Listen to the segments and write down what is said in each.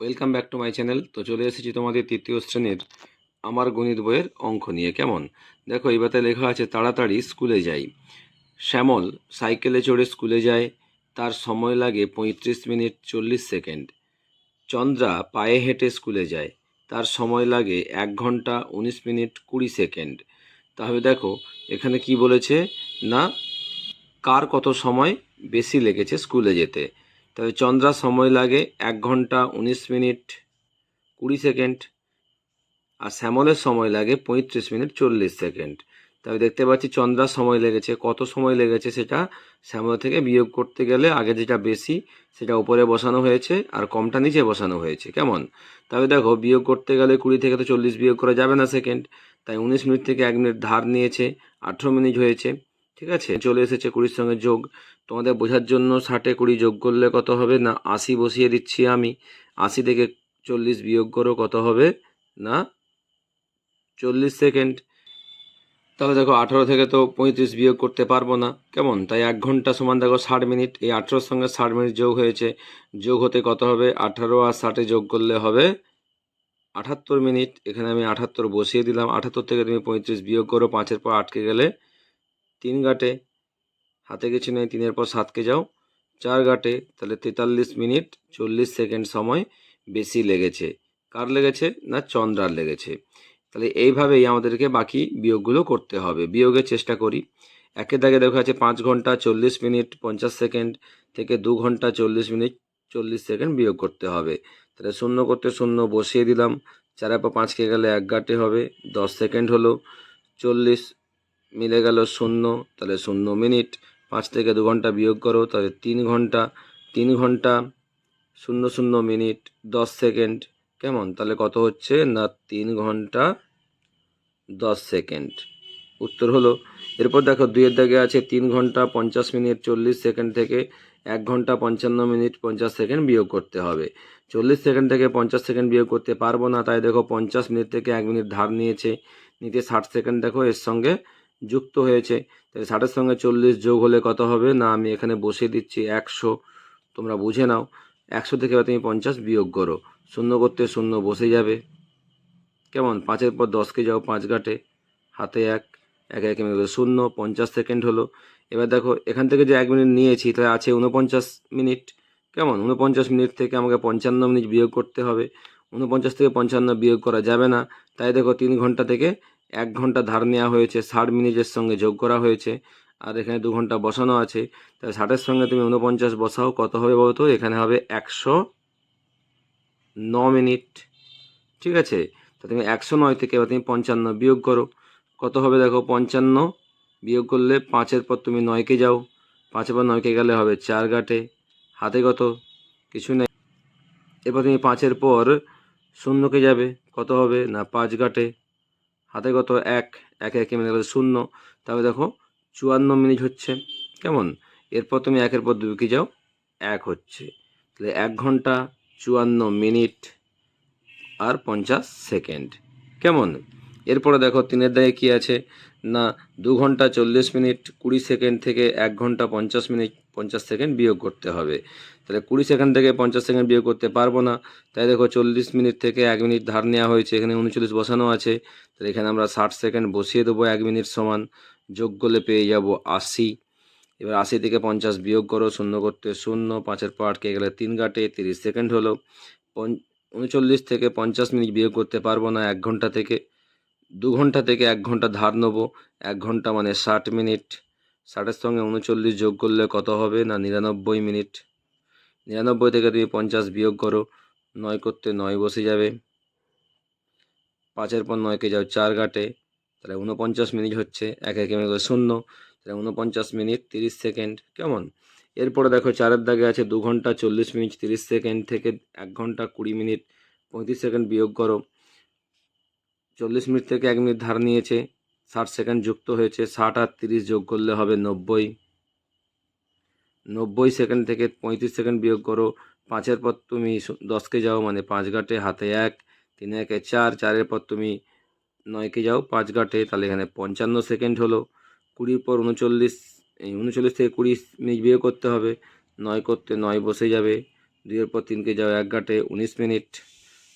Welcome back to my channel তো চলে এসেছি তোমাদের তৃতীয় শ্রেণির আমার গণিত বইয়ের অঙ্ক নিয়ে। কেমন? দেখো এবারে লেখা আছে, তাড়াতাড়ি স্কুলে যাই। শ্যামল সাইকেলে চড়ে স্কুলে যায়, তার সময় লাগে পঁয়ত্রিশ মিনিট চল্লিশ সেকেন্ড। চন্দ্রা পায়ে হেঁটে স্কুলে যায়, তার সময় লাগে এক ঘণ্টা উনিশ মিনিট কুড়ি সেকেন্ড। তাহলে দেখো, এখানে কি বলেছে? না, কার কত সময় বেশি লেগেছে স্কুলে যেতে? তবে চন্দ্রা সময় লাগে এক ঘণ্টা উনিশ মিনিট কুড়ি সেকেন্ড আর শ্যামলের সময় লাগে পঁয়ত্রিশ মিনিট চল্লিশ সেকেন্ড। তবে দেখতে পাচ্ছি চন্দ্রার সময় লেগেছে। কত সময় লেগেছে সেটা শ্যামল থেকে বিয়োগ করতে গেলে আগে যেটা বেশি সেটা উপরে বসানো হয়েছে আর কমটা নিচে বসানো হয়েছে। কেমন? তবে দেখো, বিয়োগ করতে গেলে কুড়ি থেকে তো চল্লিশ বিয়োগ করা যাবে না সেকেন্ড। তাই উনিশ মিনিট থেকে এক মিনিট ধার নিয়েছে, আঠেরো মিনিট হয়েছে। ঠিক আছে? চলে এসেছে কুড়ির সঙ্গে যোগ। তোমাদের বোঝার জন্য ষাটে কুড়ি যোগ করলে কত হবে? না, আশি বসিয়ে দিচ্ছি আমি। আশি থেকে চল্লিশ বিয়োগ করো, কত হবে? না, চল্লিশ সেকেন্ড। তাহলে দেখো, আঠারো থেকে তো পঁয়ত্রিশ বিয়োগ করতে পারব না। কেমন? তাই এক ঘণ্টা সমান দেখো, ষাট মিনিট। এই আঠেরোর সঙ্গে ষাট মিনিট যোগ হয়েছে। যোগ হতে কত হবে? আঠারো আর ষাটে যোগ করলে হবে আঠাত্তর মিনিট। এখানে আমি আঠাত্তর বসিয়ে দিলাম। আঠাত্তর থেকে তুমি পঁয়ত্রিশ বিয়োগ করো, পাঁচের পর আটকে গেলে তিন গাটে হাতে কিছু নেই, তিনের পর সাতকে যাও। চার গাটে তাহলে তেতাল্লিশ মিনিট চল্লিশ সেকেন্ড সময় বেশি লেগেছে। কার লেগেছে? না, চন্দ্রার লেগেছে। তাহলে এইভাবেই আমাদেরকে বাকি বিয়োগগুলো করতে হবে। বিয়োগের চেষ্টা করি। একে দাগে দেখা আছে পাঁচ ঘণ্টা চল্লিশ মিনিট পঞ্চাশ সেকেন্ড থেকে দু ঘণ্টা চল্লিশ মিনিট চল্লিশ সেকেন্ড বিয়োগ করতে হবে। তাহলে শূন্য করতে শূন্য বসিয়ে দিলাম। পর পাঁচকে গেলে এক গাটে হবে। দশ সেকেন্ড হলো। চল্লিশ মিলে গেল শূন্য, তাহলে শূন্য মিনিট। পাঁচ থেকে দু ঘণ্টা বিয়োগ করো, তাহলে তিন ঘণ্টা। তিন ঘণ্টা, শূন্য শূন্য মিনিট, দশ সেকেন্ড। কেমন? তাহলে কত হচ্ছে? না, তিন ঘণ্টা, দশ সেকেন্ড। উত্তর হলো, এরপর দেখো, দুইয়ের দাগে আছে তিন ঘণ্টা, পঞ্চাশ মিনিট, চল্লিশ সেকেন্ড থেকে এক ঘণ্টা, পঞ্চান্ন মিনিট, পঞ্চাশ সেকেন্ড বিয়োগ করতে হবে। চল্লিশ সেকেন্ড থেকে পঞ্চাশ সেকেন্ড বিয়োগ করতে পারব না, তাই দেখো, পঞ্চাশ মিনিট থেকে এক মিনিট ধার নিয়েছে। নিতে ষাট সেকেন্ড দেখো, এর সঙ্গে যুক্ত হয়েছে। তাহলে ষাটের সঙ্গে চল্লিশ যোগ হলে কত হবে? না, আমি এখানে বসিয়ে দিচ্ছি একশো। তোমরা বুঝে নাও, একশো থেকে তুমি পঞ্চাশ বিয়োগ করো। শূন্য করতে শূন্য বসে যাবে। কেমন? পাঁচের পর দশকে যাও পাঁচ ঘাটে, হাতে এক এক এক মিনিট শূন্য, পঞ্চাশ সেকেন্ড হলো। এবার দেখো, এখান থেকে যে এক মিনিট নিয়েছি, তাহলে আছে উনপঞ্চাশ মিনিট। কেমন? উনপঞ্চাশ মিনিট থেকে আমাকে পঞ্চান্ন মিনিট বিয়োগ করতে হবে। উনপঞ্চাশ থেকে পঞ্চান্ন বিয়োগ করা যাবে না। তাই দেখো, তিন ঘণ্টা থেকে এক ঘণ্টা ধার নেওয়া হয়েছে, ষাট মিনিটের সঙ্গে যোগ করা হয়েছে, আর এখানে দু ঘণ্টা বসানো আছে। তাই ষাটের সঙ্গে তুমি উনপঞ্চাশ বসাও, কত হবে বলতো এখানে হবে একশো ন মিনিট। ঠিক আছে? তা তুমি একশো নয় থেকে এবার তুমি পঞ্চান্ন বিয়োগ করো। কত হবে দেখো? পঞ্চান্ন বিয়োগ করলে পাঁচের পর তুমি নয়কে যাও। পাঁচের পর নয়কে গেলে হবে চার গাটে হাতে কত? কিছু নেই। এরপর তুমি পাঁচের পর শূন্যকে যাবে। কত হবে? না, পাঁচ গাটে হাতে কত এক এক একে মিলে গেলে শূন্য। তাহলে দেখো চুয়ান্ন মিনিট হচ্ছে। কেমন? এরপর তুমি একের পর দুইকে যাও? এক হচ্ছে। তাহলে এক ঘণ্টা চুয়ান্ন মিনিট আর পঞ্চাশ সেকেন্ড। কেমন? এরপরে দেখো তিনের দায়ে কী আছে? না, দু ঘণ্টা চল্লিশ মিনিট, কুড়ি সেকেন্ড থেকে এক ঘণ্টা পঞ্চাশ মিনিট, পঞ্চাশ সেকেন্ড বিয়োগ করতে হবে। তাহলে কুড়ি সেকেন্ড থেকে পঞ্চাশ সেকেন্ড বিয়োগ করতে পারব না। তাই দেখো চল্লিশ মিনিট থেকে এক মিনিট ধার নেওয়া হয়েছে, এখানে উনচল্লিশ বসানো আছে। তাহলে এখানে আমরা ষাট সেকেন্ড বসিয়ে দেবো এক মিনিট সমান, যোগ করলে পেয়ে যাব আশি। এবার আশি থেকে পঞ্চাশ বিয়োগ করো, শূন্য করতে শূন্য, পাঁচের পর আটকে গেলে তিন গাটে তিরিশ সেকেন্ড হলো। উনচল্লিশ থেকে পঞ্চাশ মিনিট বিয়োগ করতে পারব না এক ঘণ্টা থেকে। দু ঘণ্টা থেকে এক ঘণ্টা ধার নেব, এক ঘণ্টা মানে ষাট মিনিট। ষাটের সঙ্গে উনচল্লিশ যোগ করলে কত হবে না? নিরানব্বই মিনিট। নিরানব্বই থেকে তুমি পঞ্চাশ বিয়োগ করো, নয় করতে নয় বসে যাবে। পাঁচের পর নয়কে যাও চার ঘাটে, তাহলে উনপঞ্চাশ মিনিট হচ্ছে, এক একে মিনিট শূন্য, তাহলে উনপঞ্চাশ মিনিট তিরিশ সেকেন্ড, কেমন? এরপরে দেখো চারের দাগে আছে দু ঘণ্টা চল্লিশ মিনিট তিরিশ সেকেন্ড থেকে এক ঘণ্টা কুড়ি মিনিট পঁয়ত্রিশ সেকেন্ড বিয়োগ করো। চল্লিশ মিনিট থেকে এক মিনিট ধার নিয়েছে, ষাট সেকেন্ড যুক্ত হয়েছে, ষাট আর তিরিশ যোগ করলে হবে নব্বই। নব্বই সেকেন্ড থেকে পঁয়ত্রিশ সেকেন্ড বিয়োগ করো। পাঁচের পর তুমি দশকে যাও মানে পাঁচ ঘাটে হাতে এক, তিন একে চার, চারের পর তুমি নয়কে যাও, পাঁচ ঘাটে, তাহলে এখানে পঞ্চান্ন সেকেন্ড হলো। কুড়ির পর উনচল্লিশ উনচল্লিশ থেকে কুড়ি মিনিট বিয়োগ করতে হবে। নয় করতে নয় বসে যাবে। দুইয়ের পর তিনকে যাও, এক ঘাটে উনিশ মিনিট।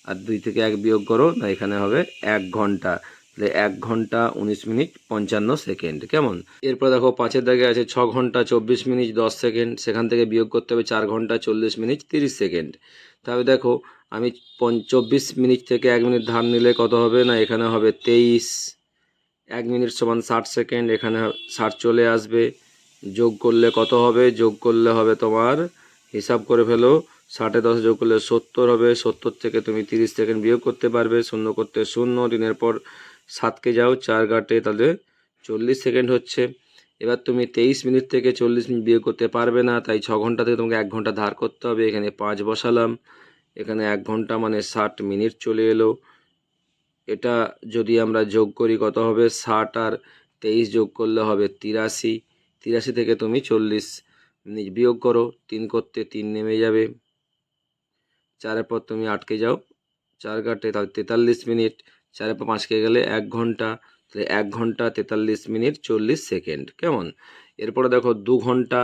আর দুই থেকে এক বিয়োগ করো না এখানে হবে এক ঘণ্টা। এক ঘণ্টা উনিশ মিনিট পঞ্চান্ন সেকেন্ড, কেমন? এরপর দেখো পাঁচের দাগে আছে ছ ঘণ্টা চব্বিশ মিনিট দশ সেকেন্ড, সেখান থেকে বিয়োগ করতে হবে চার ঘণ্টা চল্লিশ মিনিট তিরিশ সেকেন্ড। তাহলে দেখো আমি চব্বিশ মিনিট থেকে এক মিনিট ধার নিলে কত হবে? না, এখানে হবে তেইশ। এক মিনিট সমান ষাট সেকেন্ড, এখানে ষাট চলে আসবে। যোগ করলে কত হবে? যোগ করলে হবে তোমার, হিসাব করে ফেলো, ষাটে দশ যোগ করলে সত্তর হবে। সত্তর থেকে তুমি তিরিশ সেকেন্ড বিয়োগ করতে পারবে, শূন্য করতে শূন্য দিনের পর সাতকে যাও, চার ঘাটে, তাহলে চল্লিশ সেকেন্ড হচ্ছে। এবার তুমি তেইশ মিনিট থেকে চল্লিশ মিনিট বিয়োগ করতে পারবে না, তাই ছ ঘণ্টা থেকে তোমাকে এক ঘণ্টা ধার করতে হবে। এখানে পাঁচ বসালাম, এখানে এক ঘণ্টা মানে ষাট মিনিট চলে এলো। এটা যদি আমরা যোগ করি কত হবে? ষাট আর তেইশ যোগ করলে হবে তিরাশি। তিরাশি থেকে তুমি চল্লিশ মিনিট বিয়োগ করো, তিন করতে তিন নেমে যাবে। চারের পর তুমি আটকে যাও, চার কাটে তাহলে তেতাল্লিশ মিনিট। পর পাঁচকে গেলে এক ঘণ্টা, তাহলে এক ঘণ্টা তেতাল্লিশ মিনিট চল্লিশ সেকেন্ড, কেমন? এরপরে দেখো দু ঘণ্টা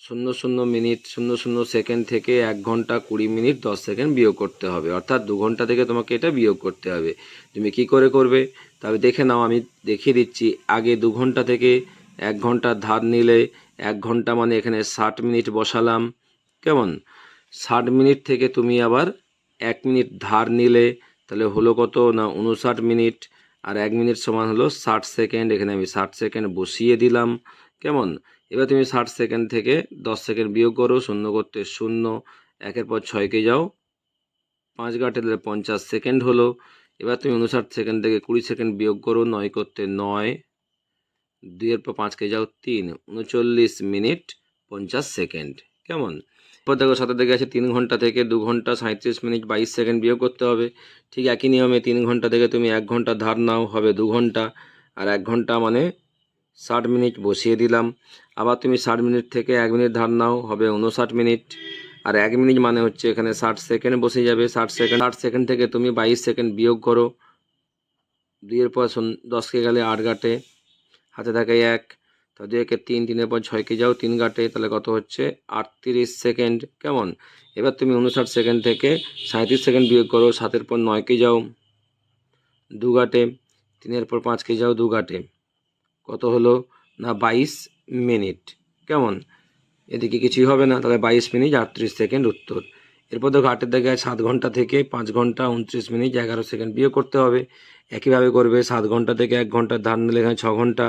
শূন্য শূন্য মিনিট, শূন্য শূন্য সেকেন্ড থেকে এক ঘণ্টা কুড়ি মিনিট দশ সেকেন্ড বিয়োগ করতে হবে। অর্থাৎ দু ঘণ্টা থেকে তোমাকে এটা বিয়োগ করতে হবে। তুমি কি করে করবে? তবে দেখে নাও, আমি দেখিয়ে দিচ্ছি। আগে দু ঘণ্টা থেকে এক ঘণ্টা ধার নিলে এক ঘণ্টা মানে এখানে ষাট মিনিট বসালাম, কেমন? ষাট মিনিট থেকে তুমি আবার এক মিনিট ধার নিলে তাহলে হলো কত না উনষাট মিনিট আর এক মিনিট সমান হলো ষাট সেকেন্ড। এখানে আমি ষাট সেকেন্ড বসিয়ে দিলাম। কেমন? এবার তুমি ষাট সেকেন্ড থেকে দশ সেকেন্ড বিয়োগ করো, শূন্য করতে শূন্য, একের পর ছয়কে যাও। পাঁচ ঘাটে তাহলে পঞ্চাশ সেকেন্ড হলো। এবার তুমি উনষাট সেকেন্ড থেকে কুড়ি সেকেন্ড বিয়োগ করো, নয় করতে নয়। দুইয়ের পর পাঁচকে যাও তিন, উনচল্লিশ মিনিট পঞ্চাশ সেকেন্ড। কেমন? দেখো সাথে দেখে আছে তিন ঘণ্টা থেকে দু ঘণ্টা সাঁত্রিশ মিনিট বাইশ সেকেন্ড বিয়োগ করতে হবে। ঠিক একই নিয়মে তিন ঘণ্টা থেকে তুমি এক ঘণ্টা ধার নাও, হবে দু ঘণ্টা। আর এক ঘণ্টা মানে ষাট মিনিট বসিয়ে দিলাম। আবার তুমি ষাট মিনিট থেকে এক মিনিট ধার নাও, হবে উনষাট মিনিট। আর এক মিনিট মানে হচ্ছে এখানে ষাট সেকেন্ড বসে যাবে। ষাট সেকেন্ড ষাট সেকেন্ড থেকে তুমি বাইশ সেকেন্ড বিয়োগ করো। দুইয়ের পর দশকে গেলে আট ঘাটে। হাতে থাকে এক। তো দুই তিন, তিনের পর ছয়কে যাও, তিন ঘাটে, তাহলে কত হচ্ছে? আটত্রিশ সেকেন্ড। কেমন? এবার তুমি উনষাট সেকেন্ড থেকে সাঁত্রিশ সেকেন্ড বিয়োগ করো, সাতের পর নয়কে যাও, দু ঘাটে, তিনের পর পাঁচকে যাও, দু ঘাটে। কত হলো? না, বাইশ মিনিট। কেমন? এদিকে কিছুই হবে না, তাহলে বাইশ মিনিট, আটত্রিশ সেকেন্ড উত্তর। এরপর তো ঘাটের জায়গায় সাত ঘণ্টা থেকে পাঁচ ঘণ্টা উনত্রিশ মিনিট এগারো সেকেন্ড বিয়োগ করতে হবে। একইভাবে করবে সাত ঘণ্টা থেকে এক ঘণ্টা ধার নিলে এখানে ছ ঘণ্টা,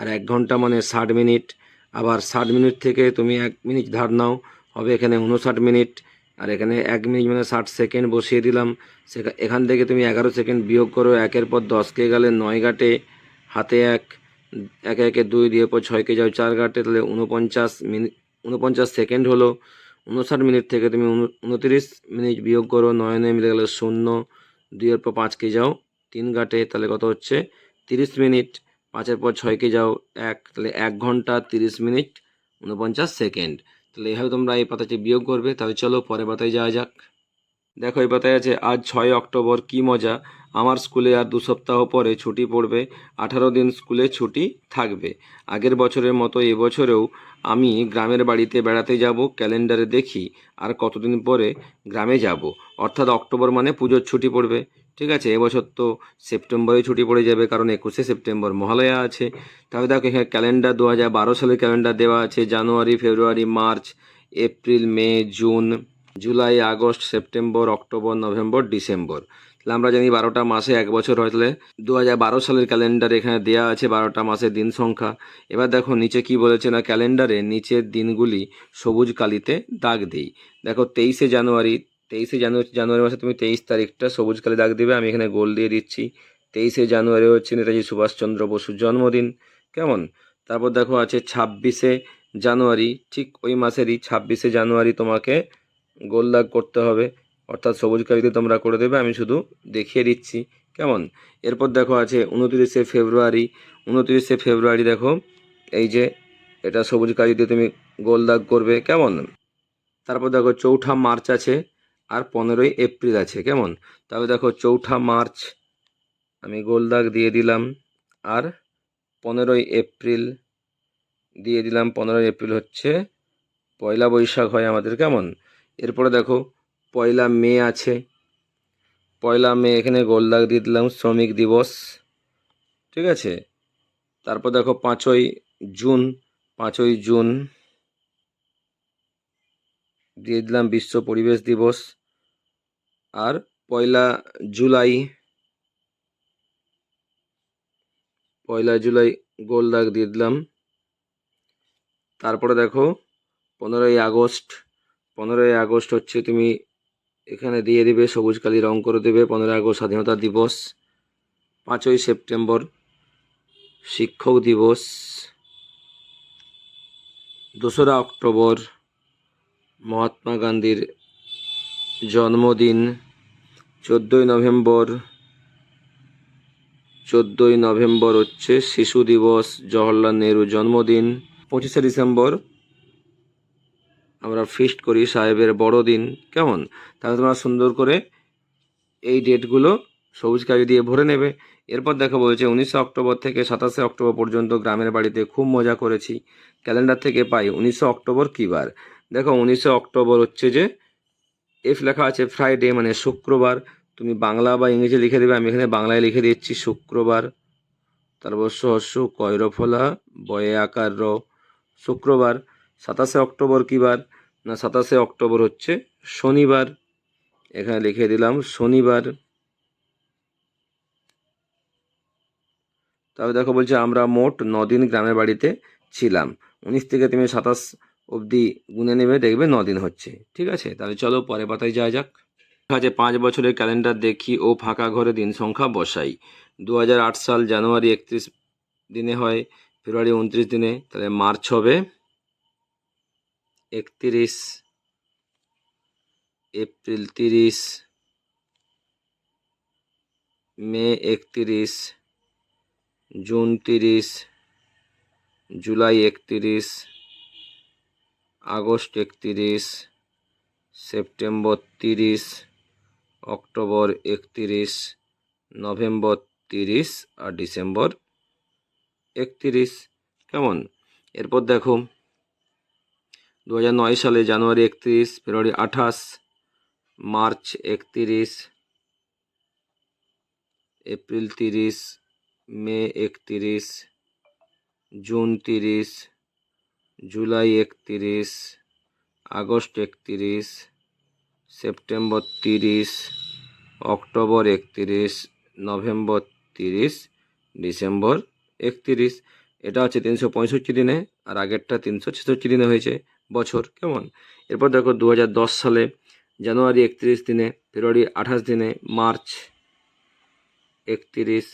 আর এক ঘণ্টা মানে ষাট মিনিট। আবার ষাট মিনিট থেকে তুমি এক মিনিট ধার নাও, হবে এখানে উনষাট মিনিট। আর এখানে এক মিনিট মানে ষাট সেকেন্ড বসিয়ে দিলাম। এখান থেকে তুমি এগারো সেকেন্ড বিয়োগ করো, একের পর দশকে গেলে নয় ঘাটে, হাতে এক, একে একে দুই দিয়ে পর ছয়কে যাও চার ঘাটে, তাহলে উনপঞ্চাশ মিনিট উনপঞ্চাশ সেকেন্ড হলো। উনষাট মিনিট থেকে তুমি উনত্রিশ মিনিট বিয়োগ করো, নয় নয় মিলে গেলে শূন্য। দুইয়ের পর পাঁচকে যাও, তিন ঘাটে, তাহলে কত হচ্ছে? তিরিশ মিনিট, পাঁচের পর ছয়কে যাও, এক, তাহলে এক ঘণ্টা তিরিশ মিনিট, উনপঞ্চাশ সেকেন্ড। তাহলে এইভাবে তোমরা এই পাতাটি বিয়োগ করবে, তাহলে চলো পরের পাতায় যাওয়া যাক। দেখো, এই পাতায় আছে, আজ ছয় অক্টোবর, কি মজা। আমার স্কুলে আর দু সপ্তাহ পরে ছুটি পড়বে, আঠারো দিন স্কুলে ছুটি থাকবে। আগের বছরের মতো এবছরেও আমি গ্রামের বাড়িতে বেড়াতে যাব, ক্যালেন্ডারে দেখি আর কতদিন পরে গ্রামে যাব। অর্থাৎ অক্টোবর মানে পুজোর ছুটি পড়বে। ঠিক আছে এবছর তো সেপ্টেম্বরে ছুটি পড়ে যাবে, কারণ একুশে সেপ্টেম্বর মহালয়া আছে। তবে দেখো, এখানে ক্যালেন্ডার দু হাজার বারো সালের ক্যালেন্ডার দেওয়া আছে, January, February, March, April, May, June. July, August, September, October, November, December. তাহলে আমরা জানি বারোটা মাসে এক বছর হয়, তাহলে দু হাজার বারো সালের ক্যালেন্ডার এখানে দেওয়া আছে বারোটা মাসের দিন সংখ্যা। এবার দেখো নিচে কি বলেছে না, ক্যালেন্ডারে নিচের দিনগুলি সবুজ কালিতে দাগ দিই। দেখো তেইশে জানুয়ারি তেইশে জানুয়ারি জানুয়ারি মাসে তুমি তেইশ তারিখটা সবুজ কালি দাগ দিবে, আমি এখানে গোল দিয়ে দিচ্ছি। তেইশে জানুয়ারি হচ্ছে নেতাজি সুভাষচন্দ্র বসুর জন্মদিন, কেমন? তারপর দেখো আছে ছাব্বিশে জানুয়ারি, ঠিক ওই মাসেরই ছাব্বিশে জানুয়ারি তোমাকে গোল দাগ করতে হবে। অর্থাৎ সবুজ কালিতে তোমরা করে দেবে, আমি শুধু দেখিয়ে দিচ্ছি। কেমন? এরপর দেখো আছে উনত্রিশে ফেব্রুয়ারি। উনত্রিশে ফেব্রুয়ারি দেখো, এই যে এটা সবুজ কালিতে তুমি গোল দাগ করবে, কেমন? তারপর দেখো চৌঠা মার্চ আছে আর পনেরোই এপ্রিল আছে, কেমন? তবে দেখো চৌঠা মার্চ আমি গোল দাগ দিয়ে দিলাম আর পনেরোই এপ্রিল দিয়ে দিলাম। পনেরোই এপ্রিল হচ্ছে পয়লা বৈশাখ হয় আমাদের, কেমন? এরপরে দেখো, পয়লা মে আছে। পয়লা মে এখানে গোল দাগ দিয়ে দিলাম, শ্রমিক দিবস। ঠিক আছে? তারপর দেখো, পাঁচই জুন পাঁচই জুন দিয়ে দিলাম বিশ্ব পরিবেশ দিবস। আর পয়লা জুলাই পয়লা জুলাই গোল দাগ দিয়ে দিলাম। তারপরে দেখো, পনেরোই আগস্ট পনেরোই আগস্ট হচ্ছে তুমি এখানে দিয়ে দিবে সবুজ কালি রং করে দেবে, পনেরোই আগস্ট স্বাধীনতা দিবস। পাঁচই সেপ্টেম্বর শিক্ষক দিবস। দোসরা অক্টোবর মহাত্মা গান্ধীর জন্মদিন। চোদ্দোই নভেম্বর চোদ্দোই নভেম্বর হচ্ছে শিশু দিবস, জওহরলাল নেহরু জন্মদিন। পঁচিশে ডিসেম্বর আমরা ফিস্ট করি সাহেবের বড়দিন, কেমন? তাহলে তোমরা সুন্দর করে এই ডেটগুলো সবুজ কালি দিয়ে ভরে নেবে। এরপর দেখা বলছে উনিশে অক্টোবর থেকে সাতাশে অক্টোবর পর্যন্ত গ্রামের বাড়িতে খুব মজা করেছি। ক্যালেন্ডার থেকে পাই, উনিশে অক্টোবর কী বার? দেখো, উনিশে অক্টোবর হচ্ছে যে এফ লেখা আছে ফ্রাইডে মানে শুক্রবার। তুমি বাংলা বা ইংরেজি লিখে দেবে, আমি এখানে বাংলায় লিখে দিচ্ছি শুক্রবার। তারপর সহস্য কয়রফলা, বয়ে আকার র, শুক্রবার। সাতাশে অক্টোবর কী বার? না, সাতাশে অক্টোবর হচ্ছে শনিবার। এখানে লিখে দিলাম শনিবার। তবে দেখো বলছে, আমরা মোট দিন গ্রামের বাড়িতে ছিলাম। উনিশ থেকে তুমি সাতাশ অবধি গুনে নেবে, দেখবে দিন হচ্ছে। ঠিক আছে? তাহলে চলো পরে পাতায় যাওয়া যাক। আছে, পাঁচ বছরের ক্যালেন্ডার দেখি ও ফাঁকা ঘরে দিন সংখ্যা বসাই। দু হাজার আট সাল জানুয়ারি একত্রিশ দিনে হয়, ফেব্রুয়ারি উনত্রিশ দিনে, তাহলে মার্চ হবে। একত্রিশ, এপ্রিল তিরিশ, মে একত্রিশ, জুন তিরিশ, জুলাই একত্রিশ, আগস্ট একত্রিশ, সেপ্টেম্বর তিরিশ, অক্টোবর একত্রিশ, নভেম্বর তিরিশ আর ডিসেম্বর একত্রিশ। কেমন? এরপর দেখো। দু সালে জানুয়ারি একত্রিশ, ফেব্রুয়ারি আঠাশ, মার্চ একত্রিশ, এপ্রিল তিরিশ, মে একত্রিশ, জুন তিরিশ, জুলাই একত্রিশ, আগস্ট একত্রিশ, সেপ্টেম্বর তিরিশ, অক্টোবর একত্রিশ, নভেম্বর তিরিশ, ডিসেম্বর একত্রিশ। এটা হচ্ছে তিনশো পঁয়ষট্টি দিনে আর আগেরটা তিনশো ছেষট্টি দিনে হয়েছে। বছর, কেমন? এরপর দেখো দু হাজার দশ সালে জানুয়ারি একত্রিশ দিনে, ফেব্রুয়ারি আঠাশ দিনে, মার্চ একত্রিশ,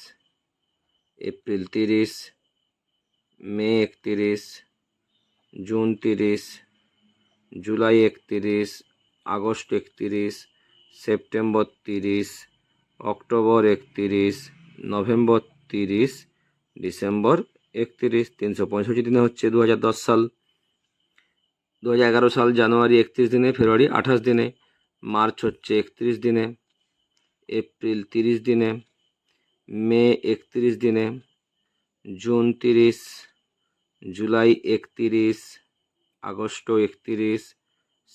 এপ্রিল তিরিশ, মে একত্রিশ, জুন তিরিশ, জুলাই একত্রিশ, আগস্ট একত্রিশ, সেপ্টেম্বর তিরিশ, অক্টোবর একত্রিশ, নভেম্বর তিরিশ, ডিসেম্বর একত্রিশ, তিনশো পঁয়ষট্টি দিনে হচ্ছে দু হাজার দশ সাল। দু হাজার এগারো সাল জানুয়ারি একত্রিশ দিনে, ফেব্রুয়ারি আঠাশ দিনে, মার্চ হচ্ছে একত্রিশ দিনে, এপ্রিল তিরিশ দিনে, মে একত্রিশ দিনে, জুন তিরিশ, জুলাই একত্রিশ, আগস্ট একত্রিশ,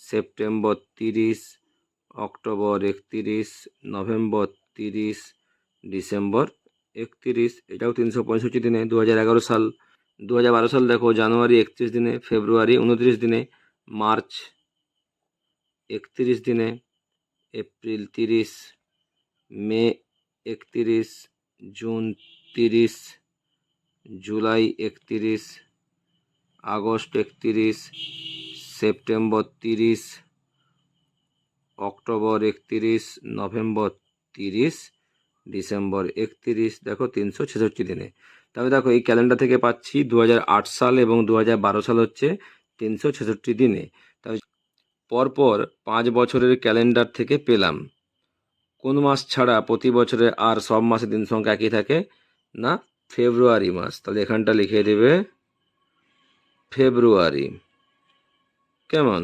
সেপ্টেম্বর তিরিশ, অক্টোবর একত্রিশ, নভেম্বর তিরিশ, ডিসেম্বর একত্রিশ। এটাও তিনশো পঁয়ষট্টি দিনে। দু হাজার এগারো সাল, দু হাজার বারো সাল দেখো, জানুয়ারি একত্রিশ দিনে, ফেব্রুয়ারি উনত্রিশ দিনে মার্চ, একত্রিশ দিনে এপ্রিল তিরিশ, মে একত্রিশ, জুন তিরিশ, জুলাই একত্রিশ, আগস্ট একত্রিশ, সেপ্টেম্বর তিরিশ, অক্টোবর একত্রিশ, নভেম্বর তিরিশ, ডিসেম্বর একত্রিশ। দেখো তিনশো ছেষট্টি দিনে। তবে দেখো এই ক্যালেন্ডার থেকে পাচ্ছি দু হাজার আট সাল এবং দু হাজার বারো সাল হচ্ছে তিনশো ছেষট্টি দিনে। তবে পরপর পাঁচ বছরের ক্যালেন্ডার থেকে পেলাম। কোন মাস ছাড়া প্রতি বছরে আর সব মাসে দিন সংখ্যা একই থাকে? না, ফেব্রুয়ারি মাস। তাহলে এখানটা লিখে দেবে ফেব্রুয়ারি। কেমন?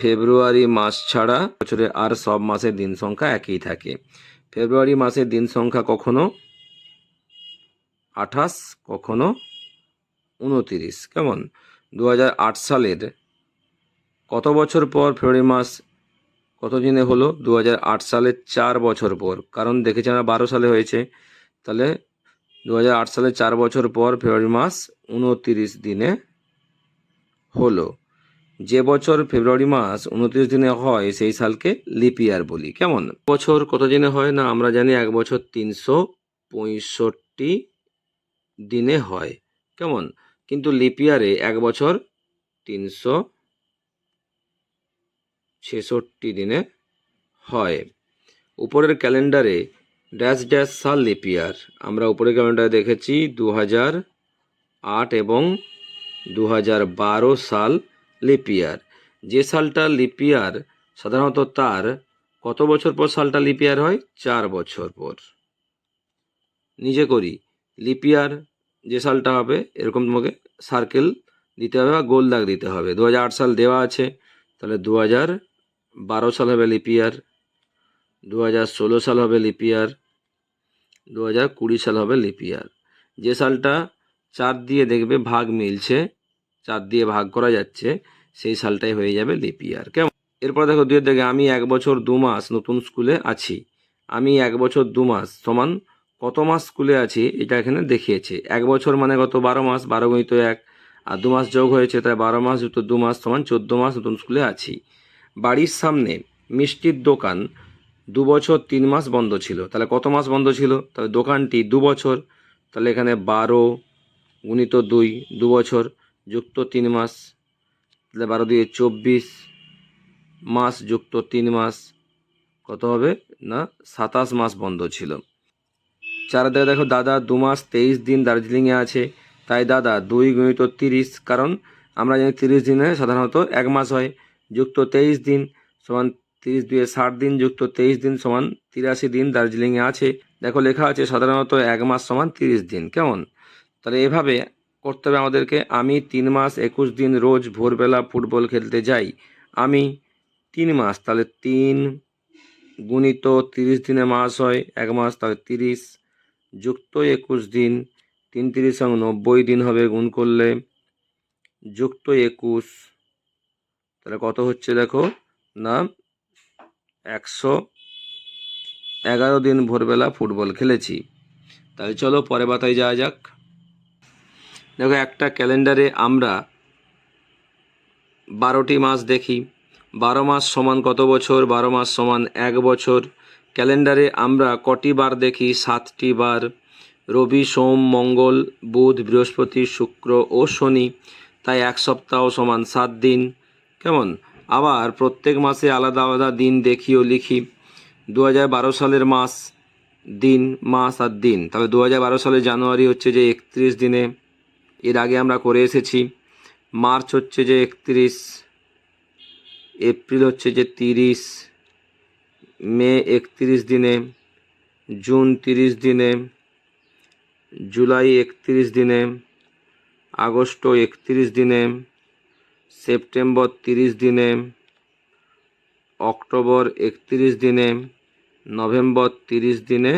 ফেব্রুয়ারি মাস ছাড়া বছরে আর সব মাসের দিন সংখ্যা একই থাকে। ফেব্রুয়ারি মাসের দিন সংখ্যা কখনো? আঠাশ, কখনো উনতিরিশ। কেমন? দু হাজার আট সালের কত বছর পর ফেব্রুয়ারি মাস কত দিনে হলো? দু আট সালে চার বছর পর। কারণ দেখেছি আমরা বারো সালে হয়েছে। তাহলে দু সালে চার বছর পর ফেব্রুয়ারি মাস উনতিরিশ দিনে হলো। যে বছর ফেব্রুয়ারি মাস উনত্রিশ দিনে হয়, সেই সালকে লিপ ইয়ার বলি। কেমন? বছর কত দিনে হয় না, আমরা জানি এক বছর তিনশো পঁয়ষট্টি দিনে হয়। কেমন? কিন্তু লিপিয়ারে এক বছর তিনশো ছেষট্টি দিনে হয়। উপরের ক্যালেন্ডারে ড্যাশ ড্যাশ সাল লিপিয়ার আমরা উপরের ক্যালেন্ডারে দেখেছি দু হাজার আট এবং দু হাজার বারো সাল লিপিয়ার যে সালটা লিপিয়ার সাধারণত তার কত বছর পর সালটা লিপিয়ার হয়? চার বছর পর। নিজে করি, লিপ ইয়ার যে সালটা হবে, এরকম তোমাকে সার্কেল দিতে হবে বা গোল দাগ দিতে হবে। দু হাজার আট সাল দেওয়া আছে, তাহলে দু বারো সাল হবে লিপ ইয়ার দু ষোলো সাল হবে লিপ ইয়ার দু হাজার কুড়ি সাল হবে লিপ ইয়ার যে সালটা চার দিয়ে দেখবে ভাগ মিলছে, চার দিয়ে ভাগ করা যাচ্ছে, সেই সালটাই হয়ে যাবে লিপ ইয়ার কেমন? এরপর দেখো দুই দেখে আমি এক বছর দু মাস নতুন স্কুলে আছি। আমি এক বছর দু মাস সমান কত মাস স্কুলে আছি, এটা এখানে দেখিয়েছে। এক বছর মানে গত বারো মাস, বারো গণিত এক। আর দু মাস যোগ হয়েছে, তাই বারো মাস যুক্ত দু মাস সমান চোদ্দ মাস নতুন স্কুলে আছি। বাড়ির সামনে মিষ্টির দোকান দু বছর তিন মাস বন্ধ ছিল। তাহলে কত মাস বন্ধ ছিল? তাহলে দোকানটি দু বছর। তাহলে এখানে বারো গুণিত দুই, দু বছর যুক্ত তিন মাস। তাহলে বারো দিয়ে চব্বিশ মাস যুক্ত তিন মাস। কত হবে? না, সাতাশ মাস বন্ধ ছিল। চার দিকে দেখো দাদা দু মাস তেইশ দিন দার্জিলিংয়ে আছে। তাই দাদা দুই গুণিত তিরিশ, কারণ আমরা জানি তিরিশ দিনে সাধারণত এক মাস হয়, যুক্ত তেইশ দিন সমান তিরিশ দুয়ে ষাট দিন, যুক্ত তেইশ দিন সমান তিরাশি দিন দার্জিলিংয়ে আছে। দেখো লেখা আছে সাধারণত এক মাস সমান তিরিশ দিন, কেমন? তাহলে এভাবে করতে হবে আমাদেরকে। আমি তিন মাস একুশ দিন রোজ ভোরবেলা ফুটবল খেলতে যাই। আমি তিন মাস, তাহলে তিন গুণিত তিরিশ দিনে মাস হয়, এক মাস, তাহলে তিরিশ। যুক্ত একুশ দিন, তিন তিরিশ নব্বই দিন হবে গুণ করলে যুক্ত একুশ। তাহলে কত হচ্ছে দেখো? না, একশো এগারো দিন ভোরবেলা ফুটবল খেলেছি। তাহলে চলো পরে বাতায় যাওয়া যাক। দেখো একটা ক্যালেন্ডারে আমরা বারোটি মাস দেখি। বারো মাস সমান কত বছর? বারো মাস সমান এক বছর। ক্যালেন্ডারে আমরা কটি বার দেখি? সাতটি বার। রবি, সোম, মঙ্গল, বুধ, বৃহস্পতি, শুক্র ও শনি। তাই এক সপ্তাহ সমান সাত দিন। কেমন? আবার প্রত্যেক মাসে আলাদা আলাদা দিন দেখি ও লিখি। দু হাজার বারো সালের মাস, দিন, মাস আর দিন। তবে দু সালের জানুয়ারি হচ্ছে যে একত্রিশ দিনে। এর আগে আমরা করে এসেছি। মার্চ হচ্ছে যে একত্রিশ। এপ্রিল হচ্ছে যে তিরিশ। মে একত্রিশ দিনে, জুন তিরিশ দিনে, জুলাই একত্রিশ দিনে, আগস্ট একত্রিশ দিনে, সেপ্টেম্বর তিরিশ দিনে, অক্টোবর একত্রিশ দিনে, নভেম্বর তিরিশ দিনে,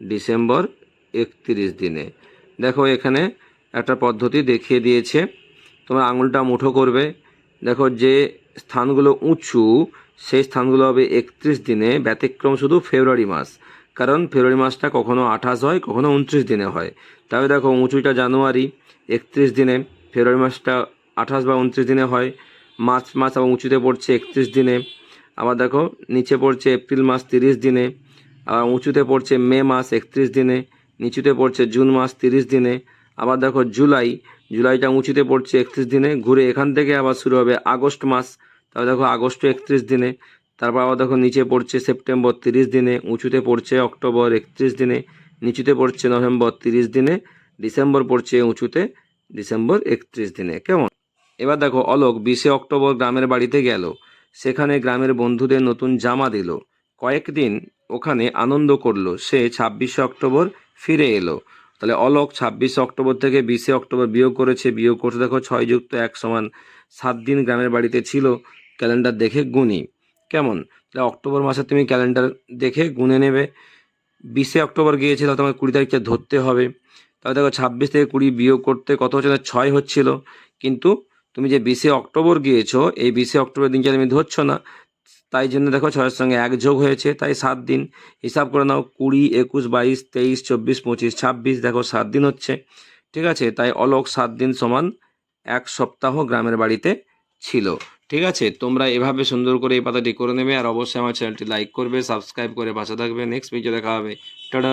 ডিসেম্বর একত্রিশ দিনে। দেখো এখানে একটা পদ্ধতি দেখিয়ে দিয়েছে। তোমরা আঙুলটা মুঠো করবে। দেখো যে স্থানগুলো উঁচু সেই স্থানগুলো হবে একত্রিশ দিনে, ব্যতিক্রম শুধু ফেব্রুয়ারি মাস। কারণ ফেব্রুয়ারি মাসটা কখনো আঠাশ হয়, কখনো উনত্রিশ দিনে হয়। তবে দেখো, উঁচুটা জানুয়ারি, একত্রিশ দিনে, ফেব্রুয়ারি মাসটা আঠাশ বা উনত্রিশ দিনে হয়। মার্চ মাস আবার উঁচুতে পড়ছে একত্রিশ দিনে। আবার দেখো, নিচে পড়ছে এপ্রিল মাস তিরিশ দিনে। আবার উঁচুতে পড়ছে মে মাস একত্রিশ দিনে। নিচুতে পড়ছে জুন মাস তিরিশ দিনে। আবার দেখো, জুলাই, জুলাইটা উঁচুতে পড়ছে একত্রিশ দিনে। ঘুরে এখান থেকে আবার শুরু হবে আগস্ট মাস। তারপর দেখো আগস্ট একত্রিশ দিনে, তারপর আবার দেখো নিচে পড়ছে সেপ্টেম্বর তিরিশ দিনে, উঁচুতে পড়ছে অক্টোবর একত্রিশ দিনে, নিচুতে পড়ছে নভেম্বর তিরিশ দিনে, ডিসেম্বর পড়ছে উঁচুতে ডিসেম্বর একত্রিশ দিনে। কেমন? এবার দেখো অলোক বিশে অক্টোবর গ্রামের বাড়িতে গেল। সেখানে গ্রামের বন্ধুদের নতুন জামা দিল। কয়েকদিন ওখানে আনন্দ করল। সে ছাব্বিশে অক্টোবর ফিরে এলো। তাহলে অলোক ছাব্বিশে অক্টোবর থেকে বিশে অক্টোবর বিয়োগ করেছে। বিয়োগ করতে দেখো ছয় যুক্ত এক সমান সাত দিন গ্রামের বাড়িতে ছিল। ক্যালেন্ডার দেখে গুনি। কেমন? তাহলে অক্টোবর মাসে তুমি ক্যালেন্ডার দেখে গুনে নেবে। বিশে অক্টোবর গিয়েছিল তোমাকে কুড়ি তারিখে ধরতে হবে। তাহলে দেখো ছাব্বিশ থেকে কুড়ি বিয়োগ করতে কত হচ্ছে? না ছয় হচ্ছিল। কিন্তু তুমি যে বিশে অক্টোবর গিয়েছো, এই বিশে অক্টোবর দিনকে তুমি ধরছো না। তাই জন্য দেখো ছয়ের সঙ্গে এক যোগ হয়েছে, তাই সাত দিন। হিসাব করে নাও, কুড়ি, একুশ, বাইশ, তেইশ, চব্বিশ, পঁচিশ, ছাব্বিশ, দেখো সাত দিন হচ্ছে। ঠিক আছে? তাই অলোক সাত দিন সমান এক সপ্তাহ গ্রামের বাড়িতে ছিল। ঠিক আছে? তোমরা এভাবে সুন্দর করে এই পাতাটি করে নেবে আর অবশ্যই আমার চ্যানেলটি লাইক করবে, সাবস্ক্রাইব করে পাশে থাকবে। নেক্সট ভিডিও দেখা হবে। টাটা!